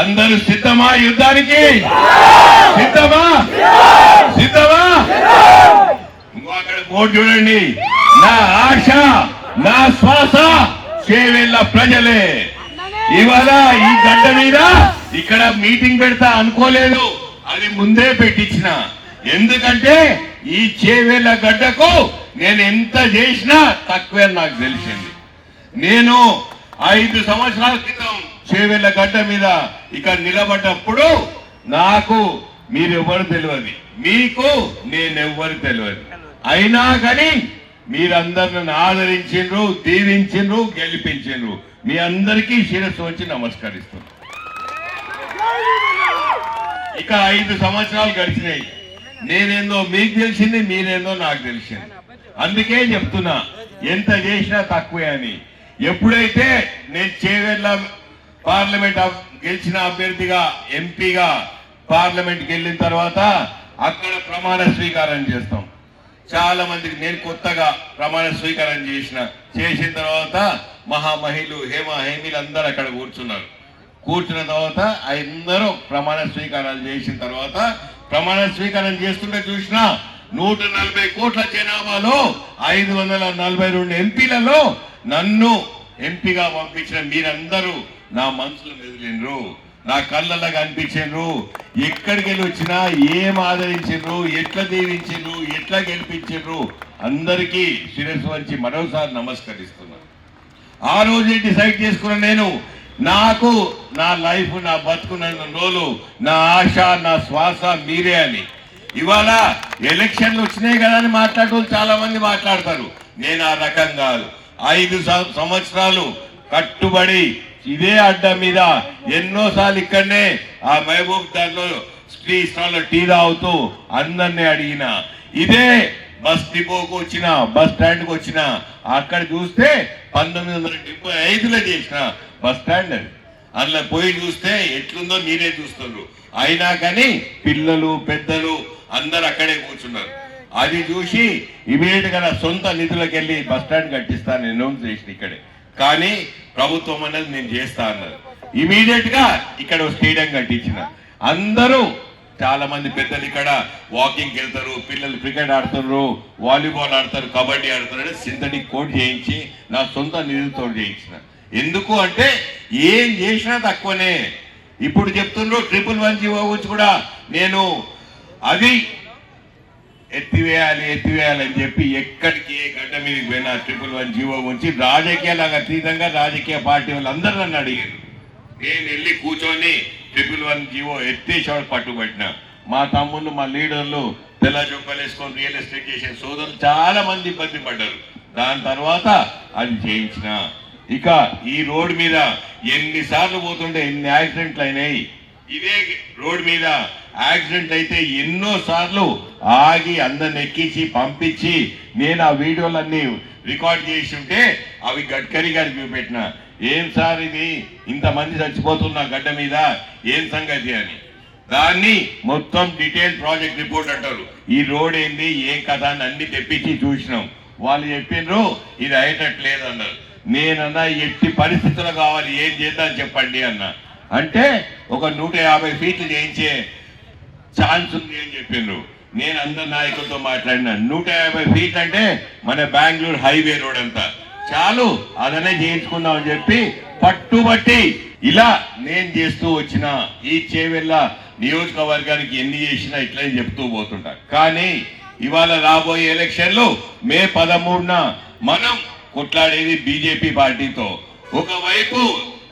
అందరూ సిద్ధమా యుద్ధానికి? సిద్ధమా? సిద్ధమా? అక్కడ బోర్డు చూడండి. నా ఆశ నా శ్వాస చేవెళ్ళ ప్రజలే. ఇవాళ ఈ గడ్డ మీద ఇక్కడ మీటింగ్ పెడతా అనుకోలేదు. అది ముందే పెట్టించిన. ఎందుకంటే ఈ చేవేళ్ళ గడ్డకు నేను ఎంత చేసినా తక్కువే నాకు తెలిసింది. నేను ఐదు సంవత్సరాల క్రితం చేవెళ్ళ గడ్డ మీద ఇక్కడ నిలబడ్డప్పుడు నాకు మీరెవ్వరు తెలియదు మీకు నేనెవ్వరు తెలియదు అయినా కానీ మీరందరిని ఆదరించిండ్రు దీవించిండ్రు గెలిపించిండ్రు. మీ అందరికీ శిరస్సు వచ్చి నమస్కరిస్తున్నాను ఇక ఐదు సంవత్సరాలు గడిచినాయి. నేనేందో మీకు తెలిసింది మీరేందో నాకు తెలిసింది. అందుకే చెప్తున్నా ఎంత చేసినా తక్కువే అని. ఎప్పుడైతే నేను చేవెళ్ళ పార్లమెంట్ గెలిచిన అభ్యర్థిగా ఎంపీగా పార్లమెంట్కి వెళ్ళిన తర్వాత అక్కడ ప్రమాణ స్వీకారం చేస్తాం. చాలా మందికి నేను కొత్తగా ప్రమాణ స్వీకారం చేసిన చేసిన తర్వాత మహామహిళలు హేమ హేమిలు అందరూ అక్కడ కూర్చున్నారు. కూర్చున్న తర్వాత అందరూ ప్రమాణ స్వీకారాలు చేసిన తర్వాత ప్రమాణ స్వీకారం చేస్తుంటే చూసిన నూట నలభై కోట్ల జనాభాలో ఐదు వందల నలభై రెండు ఎంపీలలో నన్ను ఎంపీగా పంపించిన మీరందరూ నా మనసులో మెదిలిండ్రు నా కళ్ళల్లో కనిపించిండ్రు. ఎక్కడికి వెళ్ళి వచ్చినా ఏం ఆదరించిండ్రు ఎట్లా దీవించిండ్రు ఎట్లా గెలిపించిండ్రు అందరికీ శిరస్సు వంచి మరోసారి నమస్కరిస్తున్నాను. ఆ రోజే డిసైడ్ చేసుకున్న నేను నాకు నా లైఫ్ నా బతుకున్న రోజులు నా ఆశ నా శ్వాస మీరే అని. ఇవాళ ఎలక్షన్లు వచ్చినాయి కదా అని మాట్లాడటం చాలా మంది మాట్లాడతారు. నేను ఆ రకం కాదు. ఐదు సంవత్సరాలు కట్టుబడి ఇదే అడ్డ మీద ఎన్నోసార్లు ఇక్కడనే ఆ మహబూబ్ దాంట్లో టీ స్టాల్లో టీ తాగుతూ అందరినీ అడిగిన. ఇదే బస్ డిపోకు వచ్చిన బస్ స్టాండ్కి వచ్చిన. అక్కడ చూస్తే పంతొమ్మిది వందల డెబ్బై ఐదులో చేసిన బస్ స్టాండ్ అది. అందులో పోయి చూస్తే ఎట్లుందో మీరే చూస్తున్నారు. అయినా కానీ పిల్లలు పెద్దలు అందరు అక్కడే కూర్చున్నారు. అది చూసి ఇమీడియట్గా నా సొంత నిధులకు వెళ్ళి బస్ స్టాండ్ కట్టిస్తాను అనౌన్స్ చేసిన ఇక్కడే. కానీ ప్రభుత్వం అనేది నేను చేస్తా అన్నారు ఇమీడియట్గా ఇక్కడ స్టేడియం కట్టించిన. అందరూ చాలా మంది పెద్దలు ఇక్కడ వాకింగ్ వెళ్తారు పిల్లలు క్రికెట్ ఆడుతున్నారు వాలీబాల్ ఆడతారు కబడ్డీ ఆడతారు అంటే సింథటిక్ కోట్ చేయించి నా సొంత నిధులతో చేయించిన. ఎందుకు అంటే ఏం చేసినా తక్కువనే. ఇప్పుడు చెప్తుండ్రు ట్రిపుల్ వన్ జీవో గురించి కూడా నేను అది ఎత్తివేయాలి ఎత్తివేయాలి అని చెప్పి ఎక్కడికి ఏ గడ్డ మీదకి పోయినా ట్రిపుల్ వన్ జీవో ఉంచి రాజకీయాలకు అతీతంగా రాజకీయ పార్టీ వాళ్ళు అందరూ నన్ను అడిగారు. నేను వెళ్ళి కూర్చొని ట్రిపుల్ వన్ జీవో ఎత్తేసేవాడు పట్టుబట్టిన. మా తమ్ముళ్ళు మా లీడర్లు తెల్ల చొక్కాలు వేసుకొని రియల్ ఎస్టేట్ చేసే సోదరులు చాలా మంది ఇబ్బంది పడ్డారు. దాని తర్వాత అది చేయించిన. ఇక ఈ రోడ్డు మీద ఎన్నిసార్లు పోతుంటే ఎన్ని యాక్సిడెంట్లు అయినాయి? ఇదే రోడ్డు మీద యాక్సిడెంట్ అయితే ఎన్నో సార్లు ఆగి అందరిని ఎక్కించి పంపించి నేను ఆ వీడియోలన్నీ రికార్డ్ చేసి ఉంటే అవి గడ్కరీ గారికి చూపెట్టిన ఏం సార్ ఇది? ఇంతమంది చచ్చిపోతున్న గడ్డ మీద ఏం సంగతి అని. దాన్ని మొత్తం డీటెయిల్ ప్రాజెక్ట్ రిపోర్ట్ అంటారు. ఈ రోడ్ ఏంది? ఏం కథ? అని అన్ని తెప్పించి చూసినాం. వాళ్ళు చెప్పిండ్రు ఇది అయ్యేటట్లేదు అన్నారు. నేనన్నా ఎట్టి పరిస్థితులు కావాలి? ఏం చేద్దాం చెప్పండి అన్నా. అంటే ఒక నూట యాభై ఫీట్లు చేయించే ఛాన్స్ ఉంది అని చెప్పిండ్రు. నేను అందరి నాయకులతో మాట్లాడినా. నూట యాభై ఫీట్ అంటే మన బెంగళూరు హైవే రోడ్ అంతా. చాలు అదనే చేయించుకుందాం అని చెప్పి పట్టుబట్టి ఇలా నేను చేస్తూ వచ్చిన ఈ చేవెళ్ళ నియోజకవర్గానికి ఎన్ని చేసినా ఇట్లా చెప్తూ పోతుంటా. కానీ ఇవాళ రాబోయే ఎలక్షన్లు మే పదమూడున మనం కొట్లాడేది బీజేపీ పార్టీతో. ఒకవైపు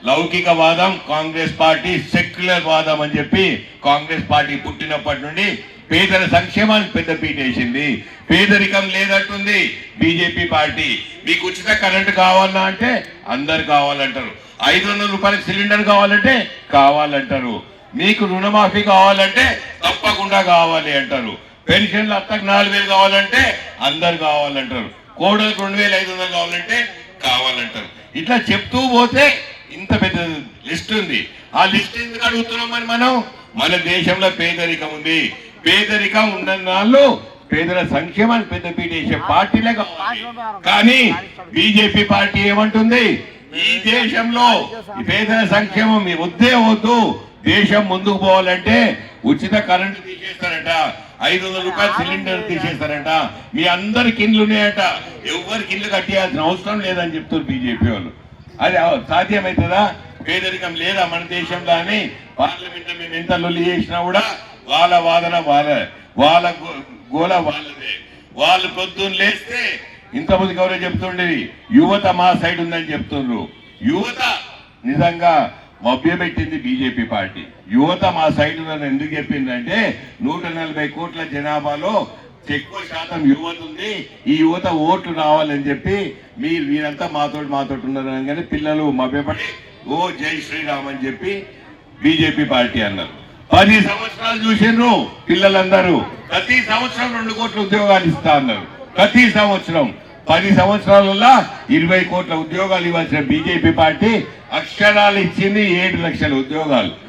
లౌకికవాదం కాంగ్రెస్ పార్టీ సెక్యులర్ వాదం అని చెప్పి కాంగ్రెస్ పార్టీ పుట్టినప్పటి నుండి పేదల సంక్షేమానికి పెద్ద వేసింది. పేదరికం లేనట్టుంది బీజేపీ పార్టీ. మీకు ఉచిత కరెంట్ కావాలా అంటే అందరు కావాలంటారు. ఐదు వందల రూపాయలకు సిలిండర్ కావాలంటే కావాలంటారు. మీకు రుణమాఫీ కావాలంటే తప్పకుండా కావాలి అంటారు. పెన్షన్లు అత్తకు నాలుగు వేలు కావాలంటే అందరు కావాలంటారు. కోడలకు రెండు వేల ఐదు వందలు కావాలంటే కావాలంటారు. ఇట్లా చెప్తూ పోతే ఇంత పెద్ద లిస్ట్ ఉంది. ఆ లిస్ట్ ఎందుకు అడుగుతున్నాం మరి మనం? మన దేశంలో పేదరికం ఉంది. పేదరికం ఉన్న వాళ్ళు పేదల సంక్షేమాన్ని పెద్ద పీట పార్టీ పార్టీలే కావాలి కానీ బీజేపీ పార్టీ ఏమంటుంది? ఈ దేశంలో పేదల సంక్షేమం మీ వద్దే వద్దు. దేశం ముందుకు పోవాలంటే ఉచిత కరెంటు తీసేస్తారట. ఐదు వందల రూపాయలు సిలిండర్ తీసేస్తారట. మీ అందరికి ఇండ్లు ఉన్నాయట. ఎవరికి ఇల్లు కట్టేయాల్సిన అవసరం లేదని చెప్తారు బీజేపీ వాళ్ళు. అది సాధ్యమవుతుందా పేదరికం లేదా మన దేశంలో అని పార్లమెంట్లో మేము ఎంత లొల్లి చేసినా కూడా వాళ్ళ వాదన వాళ్ళ. వాళ్ళ గోల వాళ్ళదే. వాళ్ళు పొద్దున్న లేస్తే ఇంతమందికి ఎవరో చెప్తుండేది యువత మా సైడ్ ఉందని చెప్తుండ్రు. యువత నిజంగా మభ్యపెట్టింది బీజేపీ పార్టీ. యువత మా సైడ్ ఉందని ఎందుకు చెప్పిందంటే నూట నలభై కోట్ల జనాభాలో ఎక్కువ శాతం యువత ఉంది. ఈ యువత ఓట్లు రావాలని చెప్పి మీరు మీరంతా మాతోటి మాతోటి ఉన్నారు అనగానే పిల్లలు మభ్యపడి ఓ జై శ్రీరామ్ అని చెప్పి బీజేపీ పార్టీ అన్నారు. పది సంవత్సరాలు చూసిండ్రు పిల్లలందరూ. ప్రతి సంవత్సరం రెండు కోట్ల ఉద్యోగాలు ఇస్తా అన్నారు. ప్రతి సంవత్సరం. పది సంవత్సరాలలో ఇరవై కోట్ల ఉద్యోగాలు ఇవ్వాల్సిన బీజేపీ పార్టీ అక్షరాలు ఇచ్చింది ఏడు లక్షల ఉద్యోగాలు.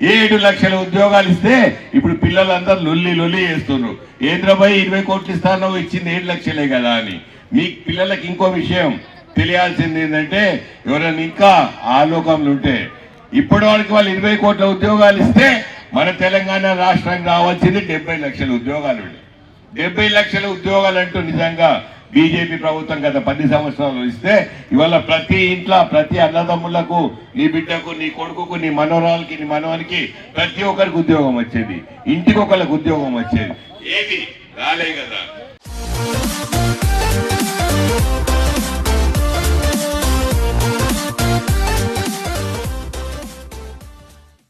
ఏడు లక్షల ఉద్యోగాలు ఇస్తే ఇప్పుడు పిల్లలందరూ లొల్లి లొల్లి చేస్తున్నారు ఏంద్రబాయ్ ఇరవై కోట్లు ఇస్తానో ఇచ్చింది ఏడు లక్షలే కదా అని. మీ పిల్లలకి ఇంకో విషయం తెలియాల్సింది ఏంటంటే ఎవరైనా ఇంకా ఆలోకంలు ఉంటే ఇప్పటి వరకు వాళ్ళు ఇరవై కోట్ల ఉద్యోగాలు ఇస్తే మన తెలంగాణ రాష్ట్రానికి రావాల్సింది డెబ్బై లక్షల ఉద్యోగాలు. డెబ్బై లక్షల ఉద్యోగాలు అంటూ నిజంగా బీజేపీ ప్రభుత్వం గత పది సంవత్సరాలు ఇస్తే ఇవాళ ప్రతి ఇంట్లో ప్రతి అన్నదమ్ములకు నీ బిడ్డకు నీ కొడుకుకు నీ మనోరాలకి నీ మనవానికి ప్రతి ఒక్కరికి ఉద్యోగం వచ్చేది. ఇంటికి ఒకళ్ళకి ఉద్యోగం వచ్చేది. ఏది? రాలే కదా.